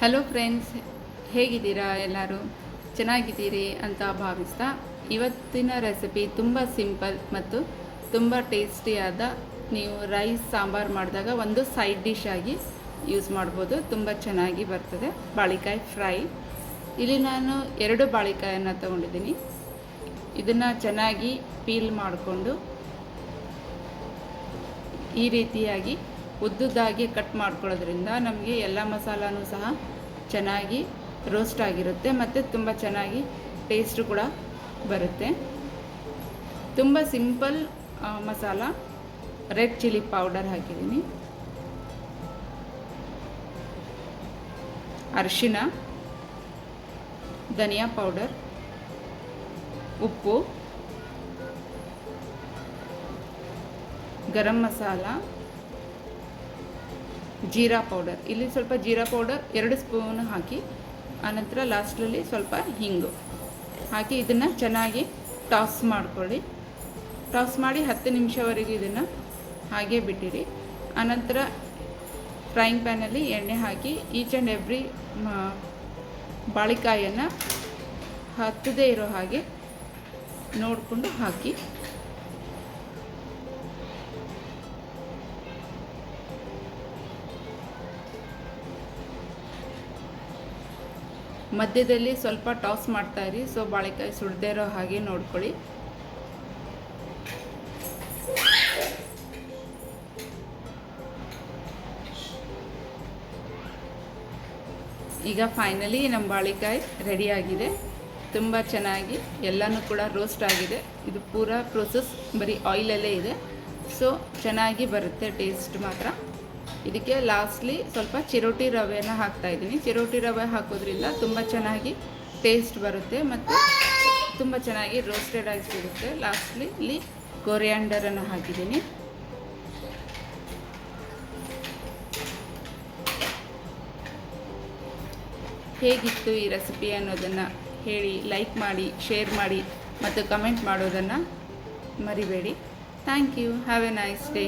Hello friends ಹೇಗಿದ್ದೀರಾ ಎಲ್ಲರೂ? ಚೆನ್ನಾಗಿದ್ದೀರಿ ಅಂತ ಭಾವಿಸ್ತಾ ಇವತ್ತಿನ ರೆಸಿಪಿ ತುಂಬ ಸಿಂಪಲ್ ಮತ್ತು ತುಂಬ ಟೇಸ್ಟಿಯಾದ ನೀವು ರೈಸ್ ಸಾಂಬಾರು ಮಾಡಿದಾಗ ಒಂದು ಸೈಡ್ ಡಿಶ್ ಆಗಿ ಯೂಸ್ ಮಾಡ್ಬೋದು. ತುಂಬ ಚೆನ್ನಾಗಿ ಬರ್ತದೆ. ಬಾಳಿಕಾಯಿ ಫ್ರೈ ಇಲ್ಲಿ ನಾನು ಎರಡು ಬಾಳಿಕಾಯನ್ನು ತಗೊಂಡಿದ್ದೀನಿ. ಇದನ್ನು ಚೆನ್ನಾಗಿ ಪೀಲ್ ಮಾಡಿಕೊಂಡು ಈ ರೀತಿಯಾಗಿ ಉದ್ದುದ್ದಾಗಿ ಕಟ್ ಮಾಡ್ಕೊಳ್ಳೋದ್ರಿಂದ ನಮಗೆ ಎಲ್ಲ ಮಸಾಲಾನೂ ಸಹ ಚೆನ್ನಾಗಿ ರೋಸ್ಟ್ ಆಗಿರುತ್ತೆ ಮತ್ತು ತುಂಬ ಚೆನ್ನಾಗಿ ಟೇಸ್ಟು ಕೂಡ ಬರುತ್ತೆ. ತುಂಬ simple masala. Red chilli powder ಹಾಕಿದ್ದೀನಿ. ಅರಿಶಿನ, ಧನಿಯಾ ಪೌಡರ್ ಉಪ್ಪು, ಗರಂ ಮಸಾಲ ಜೀರಾ ಪೌಡರ್. ಇಲ್ಲಿ ಸ್ವಲ್ಪ ಜೀರಾ ಪೌಡರ್ ಎರಡು ಸ್ಪೂನ್ ಹಾಕಿ, ಆನಂತರ ಲಾಸ್ಟಲ್ಲಿ ಸ್ವಲ್ಪ ಹಿಂಗು. ಹಾಕಿ ಇದನ್ನು ಚೆನ್ನಾಗಿ ಟಾಸ್ ಮಾಡ್ಕೊಳ್ಳಿ. ಟಾಸ್ ಮಾಡಿ ಹತ್ತು ನಿಮಿಷವರೆಗೆ ಇದನ್ನು ಹಾಗೆ ಬಿಟ್ಟಿರಿ. ಆನಂತರ ಫ್ರೈಯಿಂಗ್ ಪ್ಯಾನಲ್ಲಿ ಎಣ್ಣೆ ಹಾಕಿ ಈಚ್ ಆ್ಯಂಡ್ ಎವ್ರಿ ಬಾಳಿಕಾಯನ್ನು ಹತ್ತದೇ ಇರೋ ಹಾಗೆ ನೋಡಿಕೊಂಡು ಹಾಕಿ. ಮಧ್ಯದಲ್ಲಿ ಸ್ವಲ್ಪ ಟಾಸ್ ಮಾಡ್ತಾ ಇರಿ. ಸೊ, ಬಾಳೆಕಾಯಿ ಸುಡದೇ ಇರೋ ಹಾಗೆ ನೋಡ್ಕೊಳ್ಳಿ. ಈಗ ಫೈನಲಿ ನಮ್ಮ ಬಾಳೆಕಾಯಿ ರೆಡಿಯಾಗಿದೆ ತುಂಬ ಚೆನ್ನಾಗಿ ಎಲ್ಲನೂ ಕೂಡ ರೋಸ್ಟ್ ಆಗಿದೆ. ಇದು ಪೂರಾ ಪ್ರೊಸೆಸ್ ಬರೀ ಆಯಿಲಲ್ಲೇ ಇದೆ. ಸೊ ಚೆನ್ನಾಗಿ ಬರುತ್ತೆ ಟೇಸ್ಟ್ ಮಾತ್ರ. ಇದಕ್ಕೆ ಲಾಸ್ಟ್ಲಿ ಸ್ವಲ್ಪ ಚಿರೋಟಿ ರವೆಯನ್ನು ಹಾಕ್ತಾ ಇದ್ದೀನಿ. ಚಿರೋಟಿ ರವೆ ಹಾಕೋದ್ರಿಂದ ತುಂಬ ಚೆನ್ನಾಗಿ ಟೇಸ್ಟ್ ಬರುತ್ತೆ ಮತ್ತು ತುಂಬ ಚೆನ್ನಾಗಿ ರೋಸ್ಟೆಡ್ ಆಗಿ ಸಿಗುತ್ತೆ. ಲಾಸ್ಟ್ಲಿ ಇಲ್ಲಿ ಕೊರಿಯಾಂಡರನ್ನು ಹಾಕಿದ್ದೀನಿ. ಹೇಗಿತ್ತು ಈ ರೆಸಿಪಿ ಅನ್ನೋದನ್ನು ಹೇಳಿ ಲೈಕ್ ಮಾಡಿ ಶೇರ್ ಮಾಡಿ ಮತ್ತು ಕಮೆಂಟ್ ಮಾಡೋದನ್ನು ಮರಿಬೇಡಿ. Thank you have a nice day